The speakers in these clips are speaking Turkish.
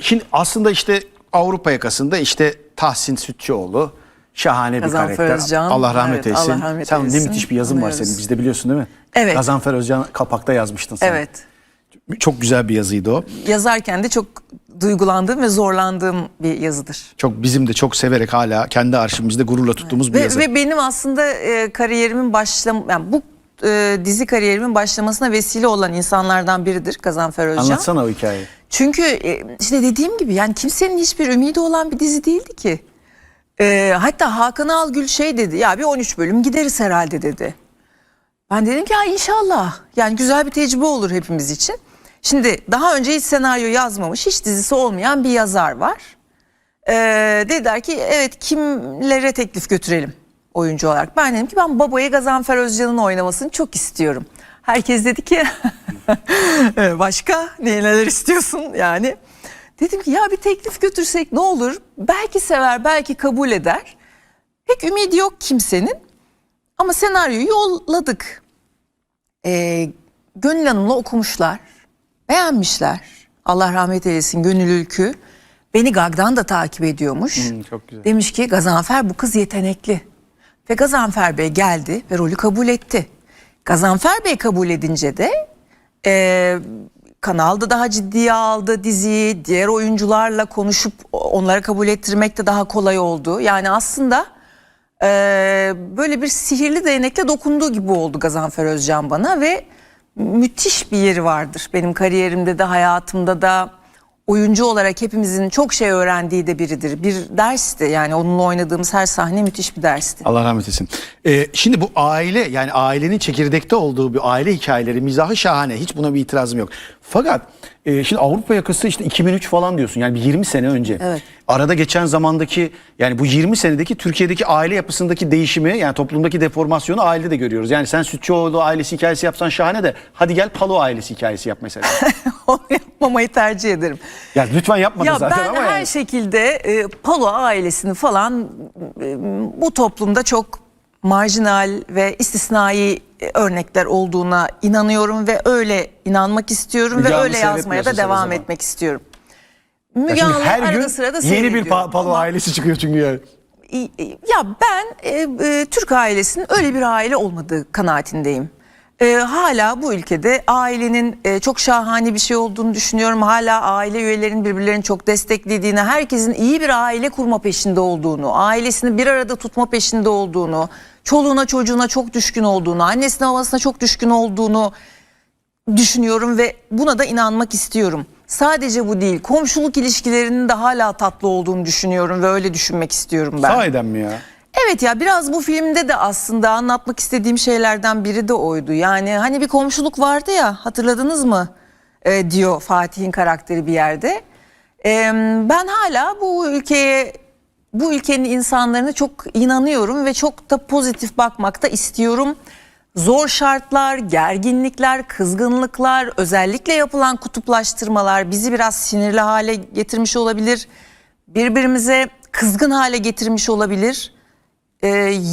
Şimdi aslında işte Avrupa yakasında işte Tahsin Sütçüoğlu şahane bir Gazanfer karakter. Özcan, Allah rahmet evet, eylesin. Allah rahmet sen ne eylesin. müthiş bir yazın var Anlıyoruz. senin. Bizde biliyorsun değil mi? Evet. Gazanfer Özcan kapakta yazmıştın sen. Evet. Çok güzel bir yazıydı o. Yazarken de çok duygulandığım ve zorlandığım bir yazıdır. Çok bizim de çok severek hala kendi arşivimizde gururla tuttuğumuz bir Ve, yazı. ve benim aslında e, kariyerimin başlam yani bu e, dizi kariyerimin başlamasına vesile olan insanlardan biridir Gazanfer Özcan. Anlatsana o hikayeyi. Çünkü e, işte dediğim gibi yani kimsenin hiçbir ümidi olan bir dizi değildi ki. E, hatta Hakan Algül şey dedi ya bir 13 bölüm gideriz herhalde dedi. Ben dedim ki ya inşallah yani güzel bir tecrübe olur hepimiz için. Şimdi daha önce hiç senaryo yazmamış hiç dizisi olmayan bir yazar var. E, dediler ki evet kimlere teklif götürelim oyuncu olarak. Ben dedim ki ben babayı Gazanfer Özcan'ın oynamasını çok istiyorum. Herkes dedi ki "E, başka ne neler istiyorsun yani. Dedim ki ya bir teklif götürsek ne olur? Belki sever belki kabul eder. Pek ümidi yok kimsenin. Ama senaryoyu yolladık. Ee, Gönül Hanım'la okumuşlar. Beğenmişler. Allah rahmet eylesin Gönül Ülkü. Beni Gag'dan da takip ediyormuş. Hmm, çok güzel. Demiş ki Gazanfer bu kız yetenekli. Ve Gazanfer Bey geldi ve rolü kabul etti. Gazanfer Bey kabul edince de e, kanalda daha ciddiye aldı diziyi. Diğer oyuncularla konuşup onları kabul ettirmek de daha kolay oldu. Yani aslında e, böyle bir sihirli değnekle dokunduğu gibi oldu Gazanfer Özcan bana ve müthiş bir yeri vardır. Benim kariyerimde de hayatımda da oyuncu olarak hepimizin çok şey öğrendiği de biridir. Bir dersti yani onunla oynadığımız her sahne müthiş bir dersti. Allah rahmet eylesin. Ee, şimdi bu aile yani ailenin çekirdekte olduğu bir aile hikayeleri mizahı şahane. Hiç buna bir itirazım yok. Fakat e, şimdi Avrupa yakası işte 2003 falan diyorsun yani bir 20 sene önce. Evet. Arada geçen zamandaki yani bu 20 senedeki Türkiye'deki aile yapısındaki değişimi yani toplumdaki deformasyonu ailede de görüyoruz. Yani sen Sütçüoğlu ailesi hikayesi yapsan şahane de hadi gel Palo ailesi hikayesi yap mesela. Onu yapmamayı tercih ederim. ya lütfen yapma da Ya zaten ben ama her yani. şekilde e, Palo ailesini falan e, bu toplumda çok marjinal ve istisnai e, örnekler olduğuna inanıyorum ve öyle inanmak istiyorum Müge ve öyle yazmaya da devam etmek istiyorum. Müge Anlı her arada gün sırada yeni bir pa- Palo ailesi çıkıyor çünkü yani. ya ben e, e, Türk ailesinin öyle bir aile olmadığı kanaatindeyim. E, hala bu ülkede ailenin e, çok şahane bir şey olduğunu düşünüyorum. Hala aile üyelerinin birbirlerini çok desteklediğini, herkesin iyi bir aile kurma peşinde olduğunu, ailesini bir arada tutma peşinde olduğunu, çoluğuna çocuğuna çok düşkün olduğunu, annesine babasına çok düşkün olduğunu düşünüyorum ve buna da inanmak istiyorum. Sadece bu değil, komşuluk ilişkilerinin de hala tatlı olduğunu düşünüyorum ve öyle düşünmek istiyorum ben. Sahiden mi ya? Evet ya biraz bu filmde de aslında anlatmak istediğim şeylerden biri de oydu. Yani hani bir komşuluk vardı ya hatırladınız mı Ee, diyor Fatih'in karakteri bir yerde. Ee, ben hala bu ülkeye bu ülkenin insanlarına çok inanıyorum ve çok da pozitif bakmakta istiyorum. Zor şartlar, gerginlikler, kızgınlıklar, özellikle yapılan kutuplaştırmalar bizi biraz sinirli hale getirmiş olabilir. Birbirimize kızgın hale getirmiş olabilir. Ee,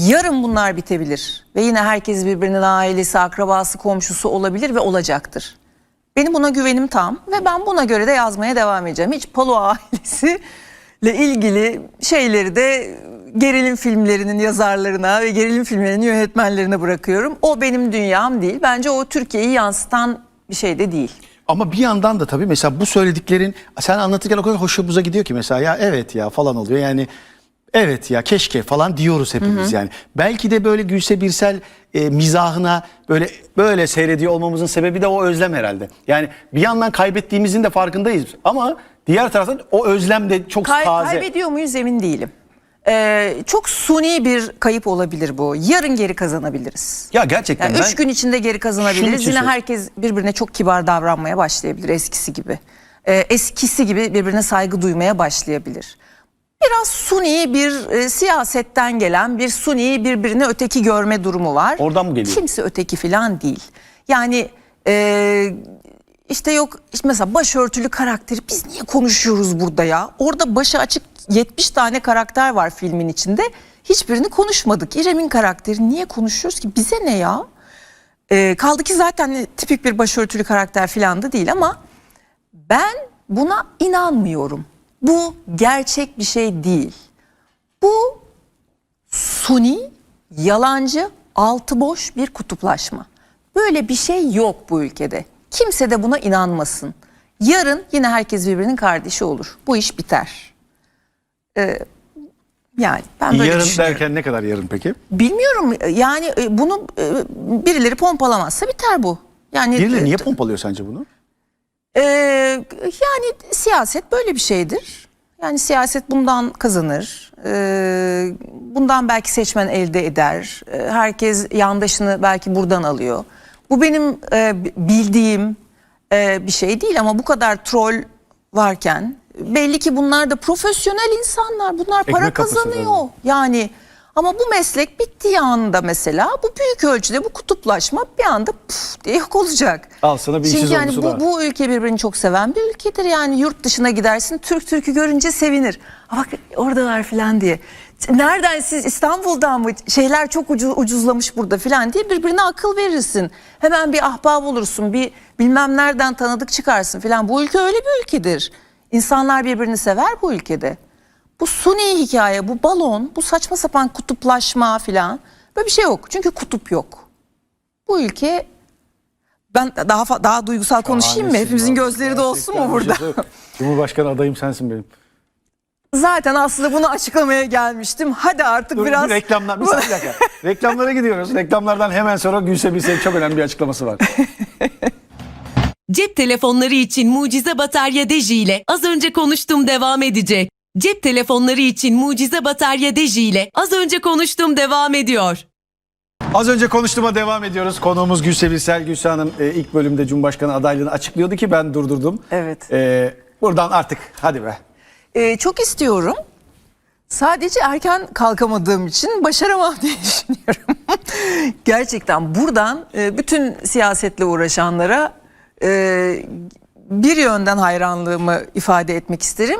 yarın bunlar bitebilir ve yine herkes birbirinin ailesi, akrabası, komşusu olabilir ve olacaktır. Benim buna güvenim tam ve ben buna göre de yazmaya devam edeceğim. Hiç Palo ailesiyle ilgili şeyleri de gerilim filmlerinin yazarlarına ve gerilim filmlerinin yönetmenlerine bırakıyorum. O benim dünyam değil. Bence o Türkiye'yi yansıtan bir şey de değil. Ama bir yandan da tabii mesela bu söylediklerin sen anlatırken o kadar hoşumuza gidiyor ki mesela ya evet ya falan oluyor yani evet ya keşke falan diyoruz hepimiz yani. Belki de böyle Gülse Birsel e, mizahına böyle böyle seyrediyor olmamızın sebebi de o özlem herhalde. Yani bir yandan kaybettiğimizin de farkındayız ama diğer taraftan o özlem de çok Kay- taze. kaybediyor muyuz emin değilim. Ee, çok suni bir kayıp olabilir bu. Yarın geri kazanabiliriz. Ya gerçekten Yani ben üç gün içinde geri kazanabiliriz. Yine herkes birbirine çok kibar davranmaya başlayabilir eskisi gibi. Ee, eskisi gibi birbirine saygı duymaya başlayabilir. Biraz suni bir e, siyasetten gelen bir suni birbirini öteki görme durumu var. Oradan mı geliyor? Kimse öteki falan değil. Yani e, işte yok işte mesela başörtülü karakteri biz niye konuşuyoruz burada ya? Orada başı açık 70 tane karakter var filmin içinde. Hiçbirini konuşmadık. İrem'in karakteri niye konuşuyoruz ki? Bize ne ya? Ee, kaldı ki zaten tipik bir başörtülü karakter falan da değil ama ben buna inanmıyorum. Bu gerçek bir şey değil. Bu suni, yalancı, altı boş bir kutuplaşma. Böyle bir şey yok bu ülkede. Kimse de buna inanmasın. Yarın yine herkes birbirinin kardeşi olur. Bu iş biter. Ee, yani ben böyle Yarın derken ne kadar yarın peki? Bilmiyorum yani e, bunu e, birileri pompalamazsa biter bu. Yani Birileri e, niye pompalıyor sence bunu? E, yani siyaset böyle bir şeydir. Yani siyaset bundan kazanır. E, bundan belki seçmen elde eder. E, herkes yandaşını belki buradan alıyor. Bu benim e, bildiğim e, bir şey değil ama bu kadar troll varken belli ki bunlar da profesyonel insanlar. Bunlar para Ekmek kapısı kazanıyor. Yani ama bu meslek bittiği anda mesela bu büyük ölçüde bu kutuplaşma bir anda puf diye yok olacak. Al sana bir Çünkü işsiz yani bu, daha. bu ülke birbirini çok seven bir ülkedir. Yani yurt dışına gidersin Türk Türk'ü görünce sevinir. Aa bak oradalar falan diye. Nereden siz İstanbul'dan mı şeyler çok ucu- ucuzlamış burada falan diye birbirine akıl verirsin. Hemen bir ahbap olursun bir bilmem nereden tanıdık çıkarsın falan. Bu ülke öyle bir ülkedir. İnsanlar birbirini sever bu ülkede. Bu suni hikaye, bu balon, bu saçma sapan kutuplaşma falan böyle bir şey yok. Çünkü kutup yok. Bu ülke ben daha daha duygusal konuşayım mı? Hepimizin gözleri de olsun mu burada? şey. Cumhurbaşkanı adayım sensin benim. Zaten aslında bunu açıklamaya gelmiştim. Hadi artık Dur, biraz bir reklamlar, bir saniye, dakika. Reklamlara gidiyoruz. Reklamlardan hemen sonra Gülse Bilsek'in çok önemli bir açıklaması var. Cep telefonları için mucize batarya Deji ile az önce konuştum devam edecek. Cep telefonları için mucize batarya Deji ile az önce konuştum devam ediyor. Az önce konuştuğuma devam ediyoruz. Konuğumuz Gülse Birsel. Gülse Hanım e, ilk bölümde Cumhurbaşkanı adaylığını açıklıyordu ki ben durdurdum. Evet. E, buradan artık hadi be. Ee, çok istiyorum. Sadece erken kalkamadığım için başaramam diye düşünüyorum. Gerçekten buradan e, bütün siyasetle uğraşanlara e, bir yönden hayranlığımı ifade etmek isterim.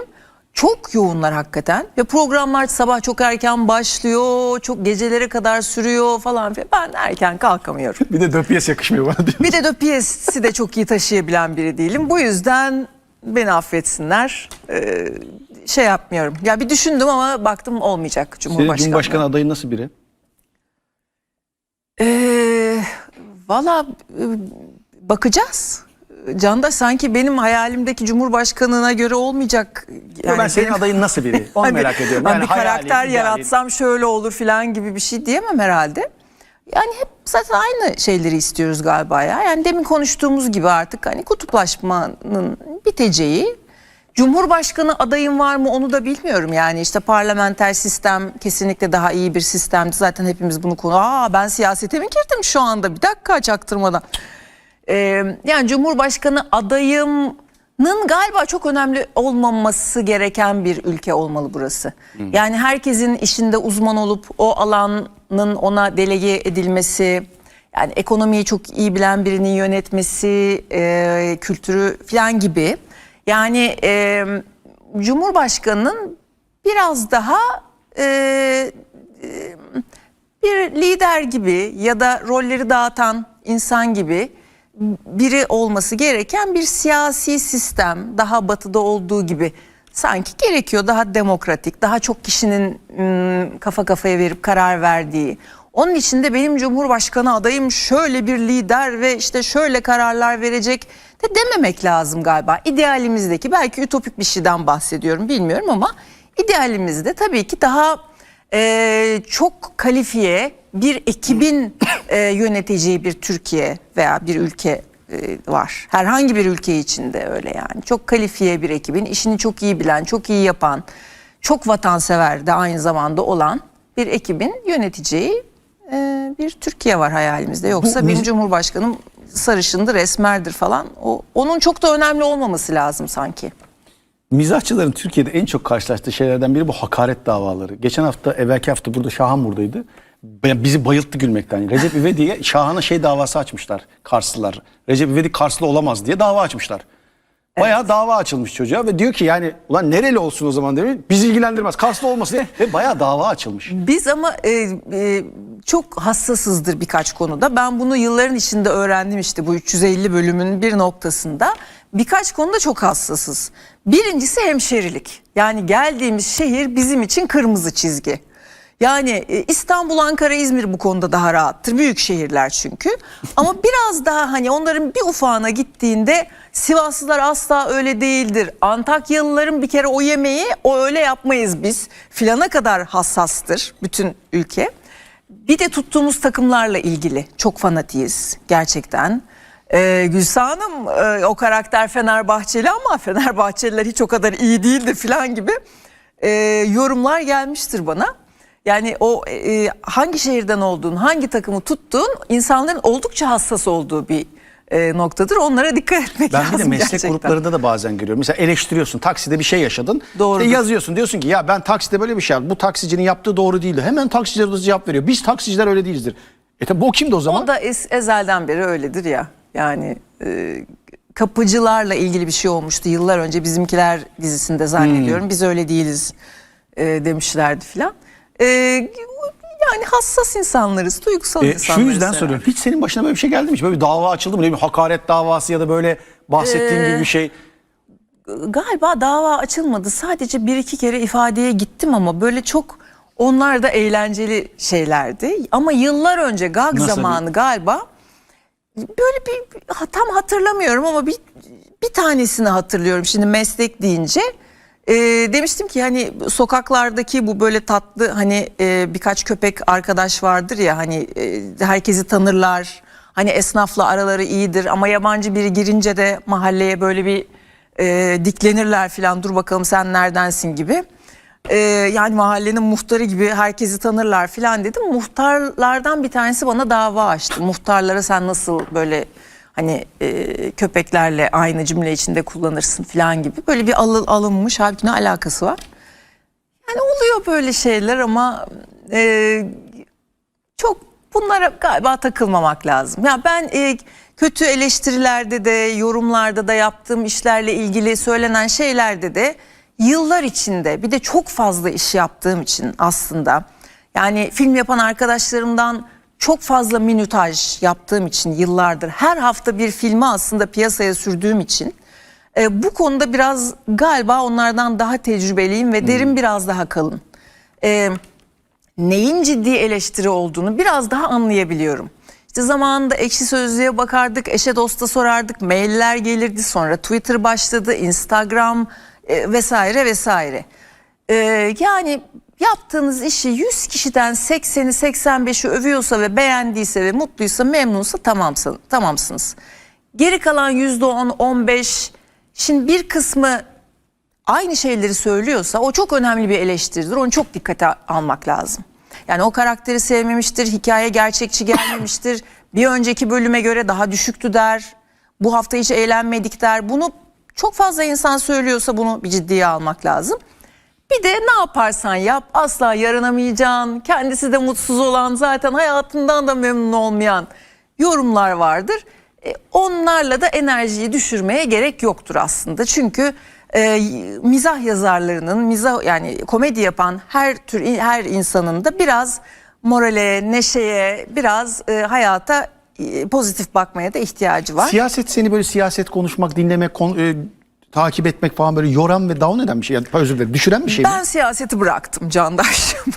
Çok yoğunlar hakikaten ve programlar sabah çok erken başlıyor, çok gecelere kadar sürüyor falan filan. Ben erken kalkamıyorum. Bir de döpiyes yakışmıyor bana diyor. Bir de döpiyesi de çok iyi taşıyabilen biri değilim. Bu yüzden beni affetsinler. Ee, şey yapmıyorum. Ya bir düşündüm ama baktım olmayacak Senin Cumhurbaşkanı. Cumhurbaşkanı adayın nasıl biri? Ee, Valla e, bakacağız. Canda sanki benim hayalimdeki Cumhurbaşkanına göre olmayacak. Yani ben senin benim- adayın nasıl biri? Onu Hani- merak ediyorum. Yani bir karakter yaratsam şöyle olur filan gibi bir şey diyemem herhalde. Yani hep zaten aynı şeyleri istiyoruz galiba ya. Yani demin konuştuğumuz gibi artık hani kutuplaşmanın biteceği. Cumhurbaşkanı adayım var mı onu da bilmiyorum. Yani işte parlamenter sistem kesinlikle daha iyi bir sistemdi. Zaten hepimiz bunu konu. Aa ben siyasete mi girdim şu anda? Bir dakika çaktırmadan. Ee, yani Cumhurbaşkanı adayımın galiba çok önemli olmaması gereken bir ülke olmalı burası. Yani herkesin işinde uzman olup o alanın ona delege edilmesi, yani ekonomiyi çok iyi bilen birinin yönetmesi, e, kültürü falan gibi. Yani e, Cumhurbaşkanının biraz daha e, bir lider gibi ya da rolleri dağıtan insan gibi biri olması gereken bir siyasi sistem daha batıda olduğu gibi. Sanki gerekiyor daha demokratik daha çok kişinin kafa kafaya verip karar verdiği. Onun için de benim cumhurbaşkanı adayım şöyle bir lider ve işte şöyle kararlar verecek de dememek lazım galiba. İdealimizdeki belki ütopik bir şeyden bahsediyorum bilmiyorum ama idealimizde tabii ki daha e, çok kalifiye bir ekibin e, yöneteceği bir Türkiye veya bir ülke e, var. Herhangi bir ülke içinde öyle yani. Çok kalifiye bir ekibin işini çok iyi bilen, çok iyi yapan, çok vatansever de aynı zamanda olan bir ekibin yöneteceği e, bir Türkiye var hayalimizde. Yoksa Bu- benim Cumhurbaşkanım sarışındır, esmerdir falan. O, onun çok da önemli olmaması lazım sanki. Mizahçıların Türkiye'de en çok karşılaştığı şeylerden biri bu hakaret davaları. Geçen hafta, evvelki hafta burada Şahan buradaydı. Bizi bayılttı gülmekten. Recep İvedik'e Şahan'a şey davası açmışlar Karslılar. Recep İvedik Karslı olamaz diye dava açmışlar. Bayağı dava açılmış çocuğa ve diyor ki yani ulan nereli olsun o zaman demiş. Bizi ilgilendirmez. Karslı olmasın diye ve bayağı dava açılmış. Biz ama e, e, çok hassasızdır birkaç konuda. Ben bunu yılların içinde öğrendim işte bu 350 bölümün bir noktasında. birkaç konuda çok hassasız. Birincisi hemşerilik. Yani geldiğimiz şehir bizim için kırmızı çizgi. Yani e, İstanbul, Ankara, İzmir bu konuda daha rahattır. Büyük şehirler çünkü. Ama biraz daha hani onların bir ufağına gittiğinde Sivaslılar asla öyle değildir. Antakyalıların bir kere o yemeği o öyle yapmayız biz. Filana kadar hassastır bütün ülke. Bir de tuttuğumuz takımlarla ilgili çok fanatiyiz gerçekten. Ee, Gülsah Hanım e, o karakter Fenerbahçeli ama Fenerbahçeliler hiç o kadar iyi değildir falan gibi e, yorumlar gelmiştir bana. Yani o e, hangi şehirden olduğun, hangi takımı tuttuğun insanların oldukça hassas olduğu bir e, noktadır. Onlara dikkat etmek Ben lazım bir de meslek gerçekten. gruplarında da bazen görüyorum. Mesela eleştiriyorsun. Takside bir şey yaşadın. Doğrudur. İşte yazıyorsun. Diyorsun ki ya ben takside böyle bir şey yaptım. Bu taksicinin yaptığı doğru değildi. Hemen taksiciler de cevap veriyor. Biz taksiciler öyle değilizdir. E tabi bu kimdi o zaman? O da es- ezelden beri öyledir ya. Yani e, kapıcılarla ilgili bir şey olmuştu yıllar önce bizimkiler dizisinde zannediyorum. Hmm. Biz öyle değiliz e, demişlerdi filan. E, yani hassas insanlarız, duygusal E, insanlarız. şu yüzden herhalde. soruyorum. Hiç senin başına böyle bir şey geldi mi? Hiç böyle bir dava açıldı mı? Ne bir hakaret davası ya da böyle bahsettiğin Ee, gibi bir şey. Galiba dava açılmadı. Sadece bir iki kere ifadeye gittim ama böyle çok onlar da eğlenceli şeylerdi. Ama yıllar önce GAG Nasıl bir- zamanı galiba böyle bir tam hatırlamıyorum ama bir bir tanesini hatırlıyorum şimdi meslek deyince. Ee, demiştim ki hani sokaklardaki bu böyle tatlı hani e, birkaç köpek arkadaş vardır ya hani e, herkesi tanırlar. Hani esnafla araları iyidir ama yabancı biri girince de mahalleye böyle bir e, diklenirler filan dur bakalım sen neredensin gibi. E, yani mahallenin muhtarı gibi herkesi tanırlar filan dedim. Muhtarlardan bir tanesi bana dava açtı. Muhtarlara sen nasıl böyle hani e, köpeklerle aynı cümle içinde kullanırsın filan gibi. Böyle bir alın, alınmış halbuki ne alakası var? Yani oluyor böyle şeyler ama e, çok bunlara galiba takılmamak lazım. Ya ben e, kötü eleştirilerde de yorumlarda da yaptığım işlerle ilgili söylenen şeylerde de yıllar içinde bir de çok fazla iş yaptığım için aslında yani film yapan arkadaşlarımdan çok fazla minütaj yaptığım için yıllardır her hafta bir filmi aslında piyasaya sürdüğüm için e, bu konuda biraz galiba onlardan daha tecrübeliyim ve derim biraz daha kalın. E, neyin ciddi eleştiri olduğunu biraz daha anlayabiliyorum. İşte zamanında ekşi sözlüğe bakardık, eşe dosta sorardık, mailler gelirdi, sonra Twitter başladı, Instagram e, vesaire vesaire. E, yani yaptığınız işi 100 kişiden 80'i 85'i övüyorsa ve beğendiyse ve mutluysa memnunsa tamamsın, tamamsınız. Geri kalan %10, 15 şimdi bir kısmı aynı şeyleri söylüyorsa o çok önemli bir eleştiridir. Onu çok dikkate almak lazım. Yani o karakteri sevmemiştir, hikaye gerçekçi gelmemiştir. Bir önceki bölüme göre daha düşüktü der. Bu hafta hiç eğlenmedik der. Bunu çok fazla insan söylüyorsa bunu bir ciddiye almak lazım. Bir de ne yaparsan yap asla yaranamayacaksın. Kendisi de mutsuz olan zaten hayatından da memnun olmayan yorumlar vardır. E, onlarla da enerjiyi düşürmeye gerek yoktur aslında. Çünkü e, mizah yazarlarının mizah yani komedi yapan her tür her insanın da biraz morale, neşeye, biraz e, hayata e, pozitif bakmaya da ihtiyacı var. Siyaset seni böyle siyaset konuşmak, dinlemek, kon- e, takip etmek falan böyle yoran ve down eden bir şey. Yani, özür dilerim. Düşüren bir şey mi? Ben siyaseti bıraktım Candaş'ım.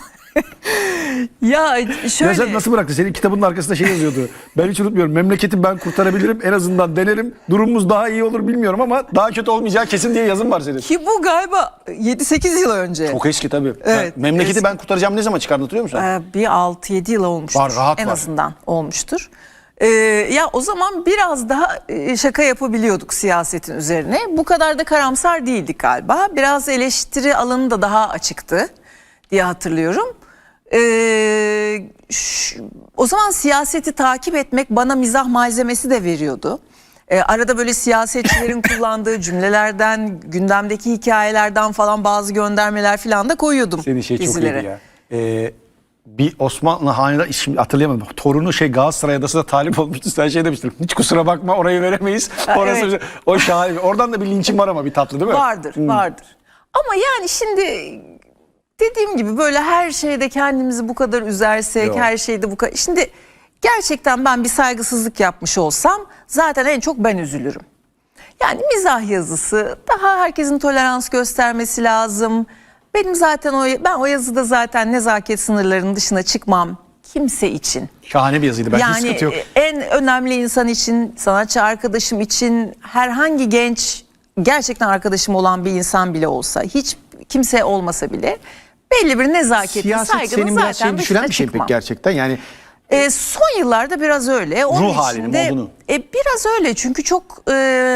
ya Ya şöyle sen nasıl bıraktın? Senin kitabının arkasında şey yazıyordu. Ben hiç unutmuyorum. Memleketi ben kurtarabilirim. En azından denerim. Durumumuz daha iyi olur bilmiyorum ama daha kötü olmayacağı kesin diye yazın var senin. ki bu galiba 7-8 yıl önce. Çok eski tabii. Evet, Ben- memleketi eski. ben kurtaracağım ne zaman çıkardın hatırlıyor musun? Ee, bir 6-7 yıl olmuştur. Var, rahat en var. azından olmuştur. Ee, ya o zaman biraz daha e, şaka yapabiliyorduk siyasetin üzerine. Bu kadar da karamsar değildik galiba. Biraz eleştiri alanı da daha açıktı diye hatırlıyorum. Ee, ş- o zaman siyaseti takip etmek bana mizah malzemesi de veriyordu. Ee, arada böyle siyasetçilerin kullandığı cümlelerden, gündemdeki hikayelerden falan bazı göndermeler falan da koyuyordum Senin şey çok iyiydi ya. Ee, bir Osmanlı hanedan şimdi hatırlayamadım. Torunu şey Galatasaray Adası'na talip olmuştu. Sen şey demiştin. Hiç kusura bakma orayı veremeyiz. Orası evet. o şahane. Oradan da bir linçim var ama bir tatlı değil mi? Vardır, Hmm. vardır. Ama yani şimdi dediğim gibi böyle her şeyde kendimizi bu kadar üzersek, Yok. her şeyde bu kadar... Şimdi gerçekten ben bir saygısızlık yapmış olsam zaten en çok ben üzülürüm. Yani mizah yazısı daha herkesin tolerans göstermesi lazım. Benim zaten o ben o yazıda zaten nezaket sınırlarının dışına çıkmam kimse için. Şahane bir yazıydı. Bence yani sıkıntı yok. en önemli insan için, sanatçı arkadaşım için, herhangi genç gerçekten arkadaşım olan bir insan bile olsa, hiç kimse olmasa bile belli bir nezaketin, Siyaset saygının senin biraz zaten şey düşüren bir şey çıkmam. peki gerçekten? Yani E, son yıllarda biraz öyle. Onun Ruh halini, içinde- modunu. E, biraz öyle çünkü çok e,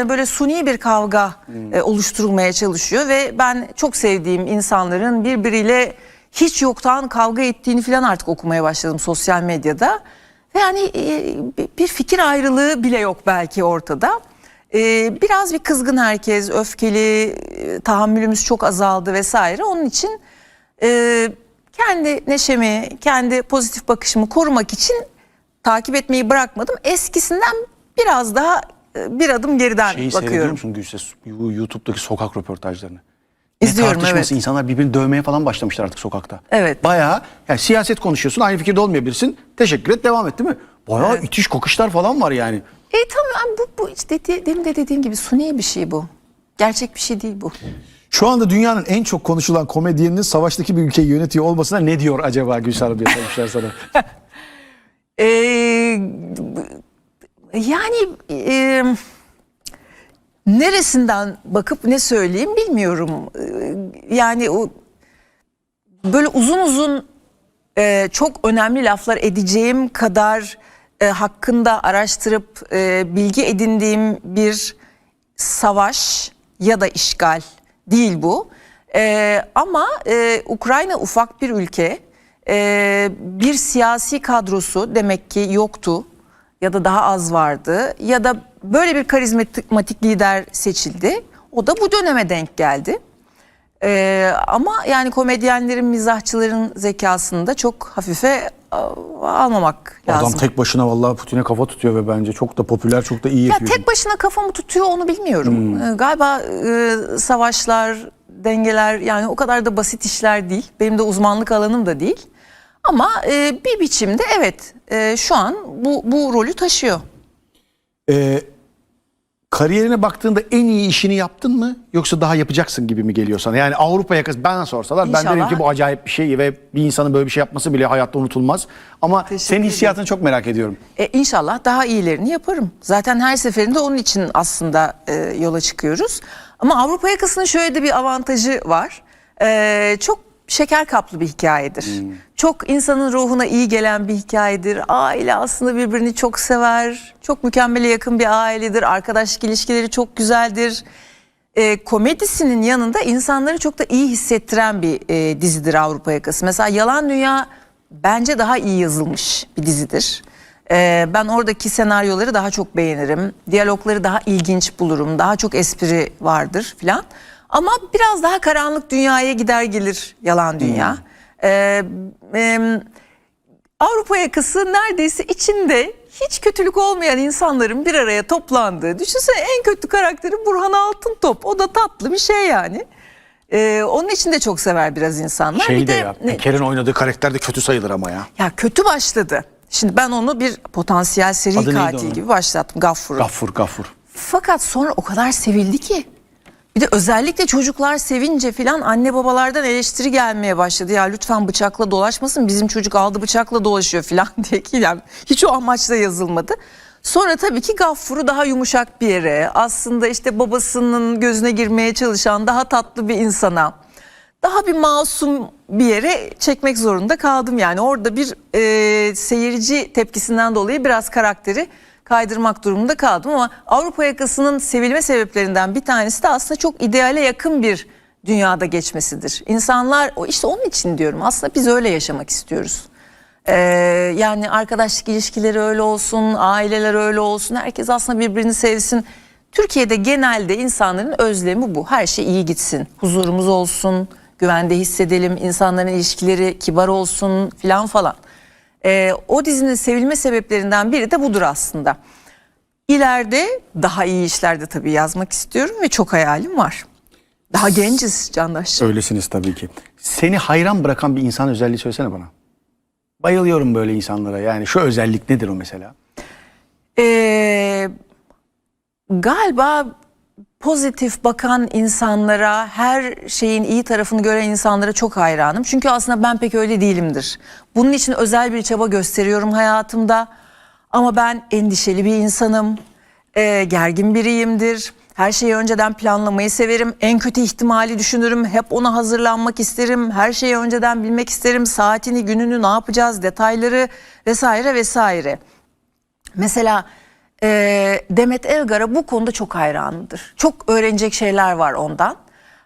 böyle suni bir kavga Hmm. e, oluşturulmaya çalışıyor ve ben çok sevdiğim insanların birbiriyle hiç yoktan kavga ettiğini falan artık okumaya başladım sosyal medyada. Ve yani e, bir fikir ayrılığı bile yok belki ortada. E, biraz bir kızgın herkes, öfkeli, e, tahammülümüz çok azaldı vesaire. Onun için e, kendi neşemi, kendi pozitif bakışımı korumak için takip etmeyi bırakmadım. Eskisinden biraz daha e, bir adım geriden şeyi bakıyorum. musun Gülse? Bu YouTube'daki sokak röportajlarını. İzliyorum, ne tartışması evet. insanlar birbirini dövmeye falan başlamışlar artık sokakta. Evet. Bayağı yani siyaset konuşuyorsun aynı fikirde olmayabilirsin. Teşekkür et devam et değil mi? Bayağı itiş kakışlar falan var yani. E tamam bu, bu işte de- demin de dediğim gibi suni bir şey bu. Gerçek bir şey değil bu. Şu anda dünyanın en çok konuşulan komedyeninin savaştaki bir ülkeyi yönetiyor olmasına ne diyor acaba Gülsar Hanım diye sormuşlar sana. Ee, yani e, neresinden bakıp ne söyleyeyim bilmiyorum. Ee, yani o böyle uzun uzun e, çok önemli laflar edeceğim kadar e, hakkında araştırıp e, bilgi edindiğim bir savaş ya da işgal değil bu. E, ama e, Ukrayna ufak bir ülke. E, bir siyasi kadrosu demek ki yoktu ya da daha az vardı ya da böyle bir karizmatik lider seçildi. O da bu döneme denk geldi. Ee, ama yani komedyenlerin, mizahçıların zekasını da çok hafife almamak lazım. Adam tek başına vallahi Putin'e kafa tutuyor ve bence çok da popüler çok da iyi ya yapıyor. tek başına kafamı tutuyor onu bilmiyorum. Hmm. Ee, galiba e, savaşlar, dengeler yani o kadar da basit işler değil. Benim de uzmanlık alanım da değil. Ama e, bir biçimde evet e, şu an bu bu rolü taşıyor. Ee, kariyerine baktığında en iyi işini yaptın mı yoksa daha yapacaksın gibi mi geliyor sana? Yani Avrupa'ya kız bana sorsalar ben İnşallah. derim ki bu acayip bir şey ve bir insanın böyle bir şey yapması bile hayatta unutulmaz. Ama Teşekkür senin ederim. hissiyatını çok merak ediyorum. E, inşallah daha iyilerini yaparım. Zaten her seferinde onun için aslında e, yola çıkıyoruz. Ama Avrupa yakasının şöyle de bir avantajı var. E, çok şeker kaplı bir hikayedir. Çok insanın ruhuna iyi gelen bir hikayedir. Aile aslında birbirini çok sever. Çok mükemmele yakın bir ailedir. Arkadaşlık ilişkileri çok güzeldir. E, komedisinin yanında insanları çok da iyi hissettiren bir e, dizidir Avrupa Yakası. Mesela Yalan Dünya bence daha iyi yazılmış bir dizidir. E, ben oradaki senaryoları daha çok beğenirim. Diyalogları daha ilginç bulurum. Daha çok espri vardır filan. Ama biraz daha karanlık dünyaya gider gelir Yalan Dünya. E, e, Avrupa yakası neredeyse içinde hiç kötülük olmayan insanların bir araya toplandığı. Düşünsene en kötü karakteri Burhan Altıntop. O da tatlı bir şey yani. Ee, onun için de çok sever biraz insanlar. Şey bir de de ya ne- Peker'in oynadığı karakter de kötü sayılır ama ya. ya kötü başladı. Şimdi ben onu bir potansiyel seri Adı katil gibi başlattım Gaffur'u. Gaffur Gaffur. Fakat sonra o kadar sevildi ki. Bir de özellikle çocuklar sevince filan anne babalardan eleştiri gelmeye başladı. Ya lütfen bıçakla dolaşmasın bizim çocuk aldı bıçakla dolaşıyor filan diye ki yani hiç o amaçla yazılmadı. Sonra tabii ki Gaffur'u daha yumuşak bir yere aslında işte babasının gözüne girmeye çalışan daha tatlı bir insana daha bir masum bir yere çekmek zorunda kaldım. Yani orada bir e, seyirci tepkisinden dolayı biraz karakteri kaydırmak durumunda kaldım. Ama Avrupa yakasının sevilme sebeplerinden bir tanesi de aslında çok ideale yakın bir dünyada geçmesidir. İnsanlar o işte onun için diyorum aslında biz öyle yaşamak istiyoruz. Ee, yani arkadaşlık ilişkileri öyle olsun, aileler öyle olsun, herkes aslında birbirini sevsin. Türkiye'de genelde insanların özlemi bu. Her şey iyi gitsin, huzurumuz olsun, güvende hissedelim, insanların ilişkileri kibar olsun filan falan. Ee, o dizinin sevilme sebeplerinden biri de budur aslında. İleride daha iyi işlerde tabii yazmak istiyorum ve çok hayalim var. Daha genciz Candaş. Öylesiniz tabii ki. Seni hayran bırakan bir insan özelliği söylesene bana. Bayılıyorum böyle insanlara. Yani şu özellik nedir o mesela? Ee, galiba pozitif bakan insanlara, her şeyin iyi tarafını gören insanlara çok hayranım. Çünkü aslında ben pek öyle değilimdir. Bunun için özel bir çaba gösteriyorum hayatımda. Ama ben endişeli bir insanım, e, gergin biriyimdir. Her şeyi önceden planlamayı severim. En kötü ihtimali düşünürüm. Hep ona hazırlanmak isterim. Her şeyi önceden bilmek isterim. Saatini, gününü, ne yapacağız, detayları vesaire vesaire. Mesela e, Demet Evgar'a bu konuda çok hayranımdır. Çok öğrenecek şeyler var ondan.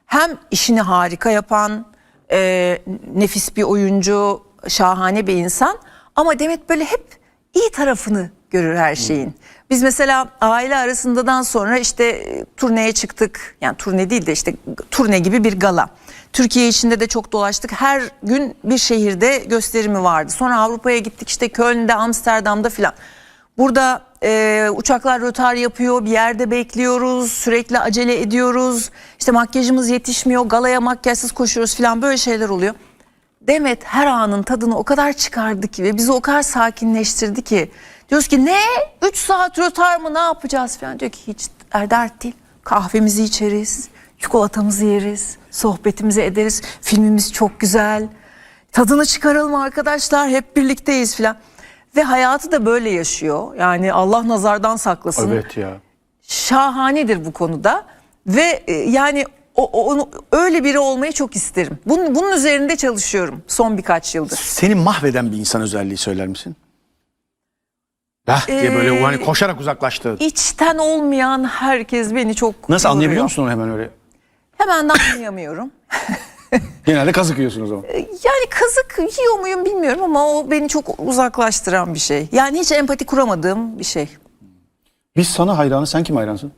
Hem işini harika yapan, e, nefis bir oyuncu, şahane bir insan. Ama Demet böyle hep iyi tarafını görür her şeyin. Biz mesela aile arasındadan sonra işte e, turneye çıktık. Yani turne değil de işte turne gibi bir gala. Türkiye içinde de çok dolaştık. Her gün bir şehirde gösterimi vardı. Sonra Avrupa'ya gittik işte Köln'de, Amsterdam'da filan. Burada e, uçaklar rötar yapıyor, bir yerde bekliyoruz, sürekli acele ediyoruz. İşte makyajımız yetişmiyor, galaya makyajsız koşuyoruz falan böyle şeyler oluyor. Demet her anın tadını o kadar çıkardı ki ve bizi o kadar sakinleştirdi ki. Diyoruz ki ne? 3 saat rötar mı ne yapacağız falan. Diyor ki hiç er- dert değil. Kahvemizi içeriz, çikolatamızı yeriz, sohbetimizi ederiz. Filmimiz çok güzel. Tadını çıkaralım arkadaşlar hep birlikteyiz falan. Ve hayatı da böyle yaşıyor. Yani Allah nazardan saklasın Evet ya. şahanedir bu konuda ve e, yani o, onu öyle biri olmayı çok isterim. Bunun, bunun üzerinde çalışıyorum son birkaç yıldır. Seni mahveden bir insan özelliği söyler misin? Bah diye böyle Ee, hani koşarak uzaklaştı. İçten olmayan herkes beni çok Nasıl anlayabiliyor yoruyor. musun onu hemen öyle? Hemen de anlayamıyorum. Genelde kazık yiyorsun o zaman. Yani kazık yiyor muyum bilmiyorum ama o beni çok uzaklaştıran bir şey. Yani hiç empati kuramadığım bir şey. Biz sana hayranı sen kim hayransın?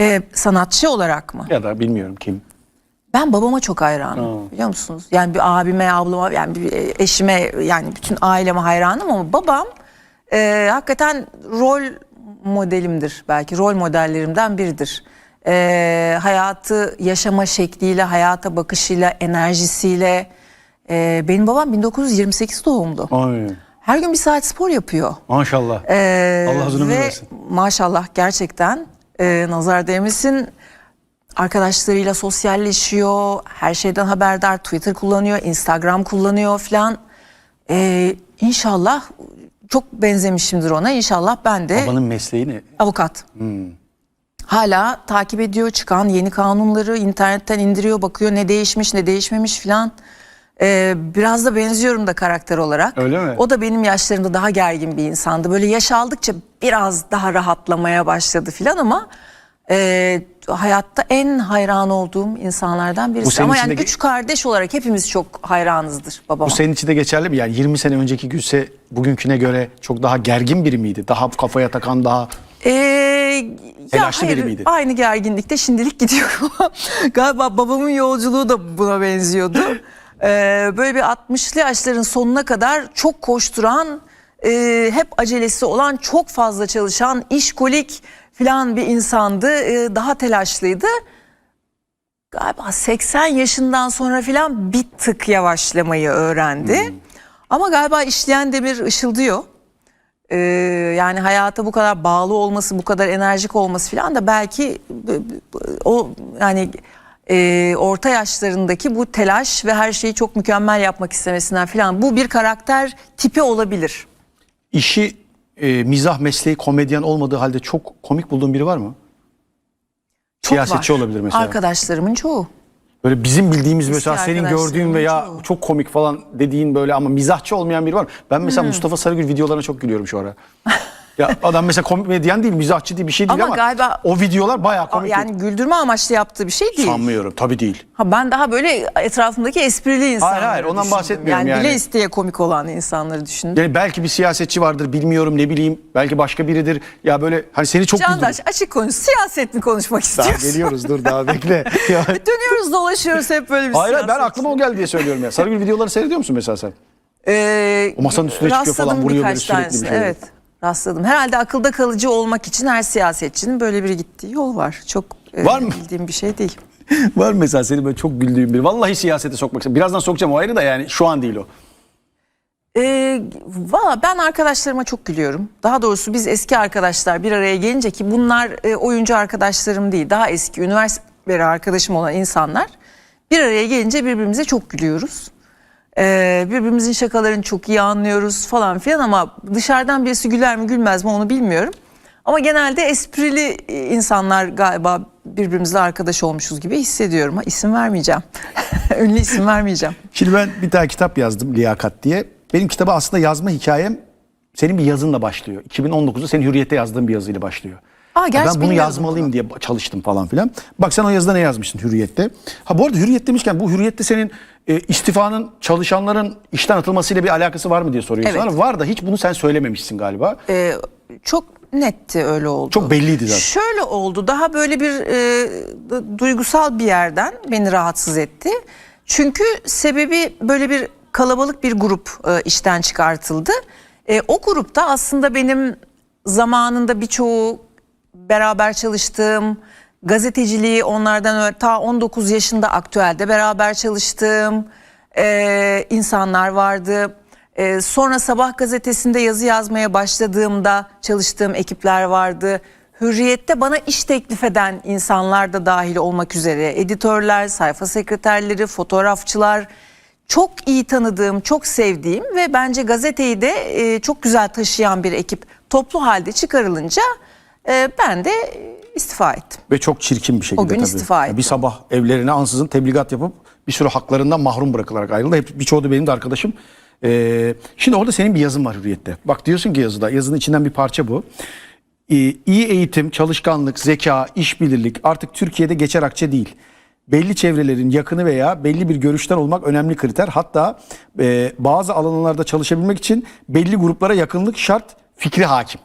Ee, sanatçı olarak mı? Ya da bilmiyorum kim. Ben babama çok hayranım Aa. biliyor musunuz? Yani bir abime, ablama, yani bir eşime, yani bütün aileme hayranım ama babam e, hakikaten rol modelimdir belki rol modellerimden biridir. E, hayatı yaşama şekliyle, hayata bakışıyla, enerjisiyle. E, benim babam 1928 doğumlu. Ay Her gün bir saat spor yapıyor. maşallah. Ee, Allah uzun ömür ve versin. Maşallah gerçekten e, nazar değmesin. Arkadaşlarıyla sosyalleşiyor, her şeyden haberdar, Twitter kullanıyor, Instagram kullanıyor filan. Ee, inşallah çok benzemişimdir ona. İnşallah ben de Babanın mesleği ne? avukat. Hala takip ediyor çıkan yeni kanunları internetten indiriyor, bakıyor ne değişmiş ne değişmemiş filan. Ee, biraz da benziyorum da karakter olarak. Öyle mi? O da benim yaşlarımda daha gergin bir insandı. Böyle yaş aldıkça biraz daha rahatlamaya başladı filan ama e, hayatta en hayran olduğum insanlardan birisi. Ama yani üç kardeş olarak hepimiz çok hayranızdır babama. Bu senin için de geçerli mi? Yani 20 sene önceki Gülse bugünküne göre çok daha gergin biri miydi? Daha kafaya takan daha... Ee, ya Telaşlı biri hayır, miydi? Aynı gerginlikte şimdilik gidiyorum. Galiba babamın yolculuğu da buna benziyordu. Ee, böyle bir 60'lı yaşların sonuna kadar çok koşturan, e, hep acelesi olan, çok fazla çalışan, işkolik falan bir insandı. Ee, daha telaşlıydı. Galiba 80 yaşından sonra falan bir tık yavaşlamayı öğrendi. Hmm. Ama galiba işleyen demir ışıldıyor. Ee, yani hayata bu kadar bağlı olması, bu kadar enerjik olması falan da belki b- o yani e, orta yaşlarındaki bu telaş ve her şeyi çok mükemmel yapmak istemesinden falan bu bir karakter tipi olabilir. İşi e, mizah mesleği komedyen olmadığı halde çok komik bulduğun biri var mı? Çok Siyasetçi var. olabilir mesela. Arkadaşlarımın çoğu. Böyle bizim bildiğimiz mesela Eski senin arkadaşlarımın gördüğün veya çoğu. çok komik falan dediğin böyle ama mizahçı olmayan biri var mı? Ben mesela Mustafa Sarıgül videolarına çok gülüyorum şu ara. Ya adam mesela komedyen değil, mizahçı değil bir şey değil Ama ama, galiba- o videolar bayağı komik. Yani güldürme amaçlı yaptığı bir şey değil. Sanmıyorum tabii değil. Ha ben daha böyle etrafımdaki esprili insanları hayır, ondan düşündüm. bahsetmiyorum yani. yani. bile isteye komik olan insanları düşündüm. Yani belki bir siyasetçi vardır bilmiyorum ne bileyim. Belki başka biridir. Ya böyle hani seni çok güldürür. Candaş açık konuş. Siyaset mi konuşmak Daha istiyorsun? geliyoruz dur daha bekle. Ya- Dönüyoruz dolaşıyoruz hep böyle bir hayır hayır, ben siyaset. aklıma o geldi diye söylüyorum ya. Sarıgül videoları seyrediyor musun mesela sen? Ee, O masanın üstüne çıkıyor falan, rastladım vuruyor böyle birkaç sürekli bir tanesine, şeyler. Evet rastladım. Herhalde akılda kalıcı olmak için her siyasetçinin böyle bir gittiği yol var. Çok e, Var mı? bildiğim bir şey değil. Var mı mesela senin böyle çok güldüğün biri? Vallahi siyasete sokmak istiyorum. Birazdan sokacağım o ayrı da yani şu an değil o. Ee, Valla ben arkadaşlarıma çok gülüyorum. Daha doğrusu biz eski arkadaşlar bir araya gelince ki bunlar e, oyuncu arkadaşlarım değil. Daha eski üniversite arkadaşım olan insanlar bir araya gelince birbirimize çok gülüyoruz. Ee, birbirimizin şakalarını çok iyi anlıyoruz falan filan ama dışarıdan birisi güler mi gülmez mi onu bilmiyorum. Ama genelde esprili e, insanlar galiba birbirimizle arkadaş olmuşuz gibi hissediyorum. Ha, isim vermeyeceğim. Ünlü isim vermeyeceğim. Şimdi ben bir tane kitap yazdım Liyakat diye. Benim kitaba aslında yazma hikayem senin bir yazınla başlıyor. 2019'da senin Hürriyet'te yazdığın bir yazıyla başlıyor. Aa, gerçi ben bunu yazmalıyım diye çalıştım falan filan. Bak sen o yazıda ne yazmışsın Hürriyet'te? Ha bu arada Hürriyet demişken bu Hürriyet'te senin e, istifanın çalışanların işten atılmasıyla bir alakası var mı diye soruyorsun. Evet. Var da hiç bunu sen söylememişsin galiba. Ee, çok netti öyle oldu. Çok belliydi zaten. Şöyle oldu daha böyle bir e, duygusal bir yerden beni rahatsız etti. Çünkü sebebi böyle bir kalabalık bir grup e, işten çıkartıldı. E, o grupta aslında benim zamanında birçoğu beraber çalıştığım gazeteciliği onlardan ta 19 yaşında aktüelde beraber çalıştığım e, insanlar vardı. E, sonra Sabah gazetesinde yazı yazmaya başladığımda çalıştığım ekipler vardı. Hürriyette bana iş teklif eden insanlar da dahil olmak üzere editörler, sayfa sekreterleri, fotoğrafçılar çok iyi tanıdığım, çok sevdiğim ve bence gazeteyi de e, çok güzel taşıyan bir ekip toplu halde çıkarılınca e, ben de istifa ettim. Ve çok çirkin bir şekilde O gün tabii. istifa ettim. Bir sabah evlerine ansızın tebligat yapıp bir sürü haklarından mahrum bırakılarak ayrıldı. Hep, birçoğu da benim de arkadaşım. Ee, şimdi orada senin bir yazın var Hürriyet'te. Bak diyorsun ki yazıda, yazının içinden bir parça bu. Ee, iyi eğitim, çalışkanlık, zeka, işbirlik artık Türkiye'de geçer akçe değil. Belli çevrelerin yakını veya belli bir görüşten olmak önemli kriter. Hatta e, bazı alanlarda çalışabilmek için belli gruplara yakınlık şart fikri hakim.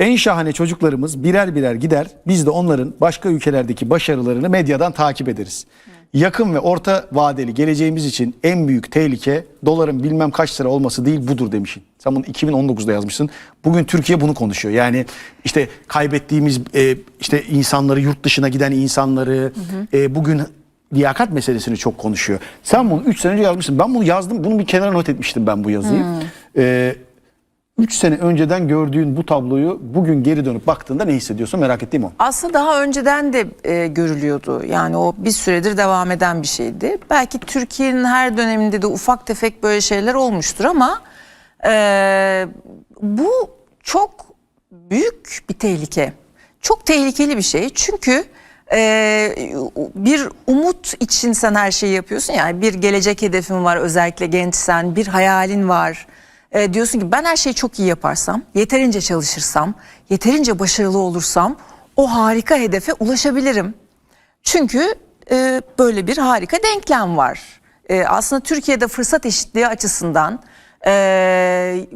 En şahane çocuklarımız birer birer gider. Biz de onların başka ülkelerdeki başarılarını medyadan takip ederiz. Yakın ve orta vadeli geleceğimiz için en büyük tehlike doların bilmem kaç lira olması değil budur demişsin. Sen bunu 2019'da yazmışsın. Bugün Türkiye bunu konuşuyor. Yani işte kaybettiğimiz e, işte insanları yurt dışına giden insanları e, bugün liyakat meselesini çok konuşuyor. Sen bunu 3 sene önce yazmışsın. Ben bunu yazdım. Bunu bir kenara not etmiştim ben bu yazıyı. E, 3 sene önceden gördüğün bu tabloyu bugün geri dönüp baktığında ne hissediyorsun merak ettiğim o. Aslında daha önceden de e, görülüyordu. Yani o bir süredir devam eden bir şeydi. Belki Türkiye'nin her döneminde de ufak tefek böyle şeyler olmuştur ama e, bu çok büyük bir tehlike. Çok tehlikeli bir şey. Çünkü e, bir umut için sen her şeyi yapıyorsun. Yani bir gelecek hedefin var özellikle gençsen, bir hayalin var. E, diyorsun ki ben her şeyi çok iyi yaparsam, yeterince çalışırsam, yeterince başarılı olursam o harika hedefe ulaşabilirim. Çünkü e, böyle bir harika denklem var. E, aslında Türkiye'de fırsat eşitliği açısından e,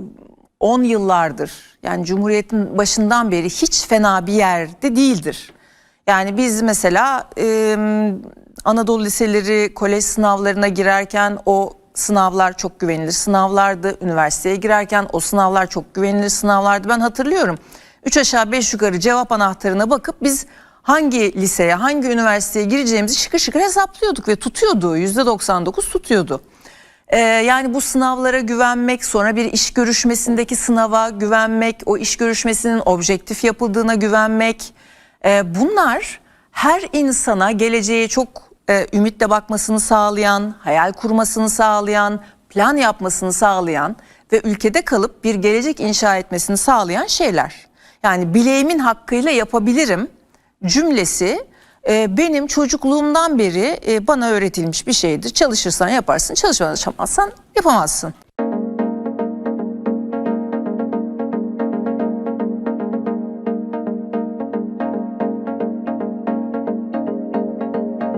10 yıllardır yani Cumhuriyet'in başından beri hiç fena bir yerde değildir. Yani biz mesela e, Anadolu liseleri kolej sınavlarına girerken o sınavlar çok güvenilir sınavlardı. Üniversiteye girerken o sınavlar çok güvenilir sınavlardı. Ben hatırlıyorum. 3 aşağı 5 yukarı cevap anahtarına bakıp biz hangi liseye, hangi üniversiteye gireceğimizi şıkır şıkır hesaplıyorduk ve tutuyordu. %99 tutuyordu. Ee, yani bu sınavlara güvenmek, sonra bir iş görüşmesindeki sınava güvenmek, o iş görüşmesinin objektif yapıldığına güvenmek. Ee, bunlar her insana geleceğe çok e, ümitle bakmasını sağlayan, hayal kurmasını sağlayan, plan yapmasını sağlayan ve ülkede kalıp bir gelecek inşa etmesini sağlayan şeyler. Yani bileğimin hakkıyla yapabilirim cümlesi e, benim çocukluğumdan beri e, bana öğretilmiş bir şeydir. Çalışırsan yaparsın, çalışmazsan yapamazsın.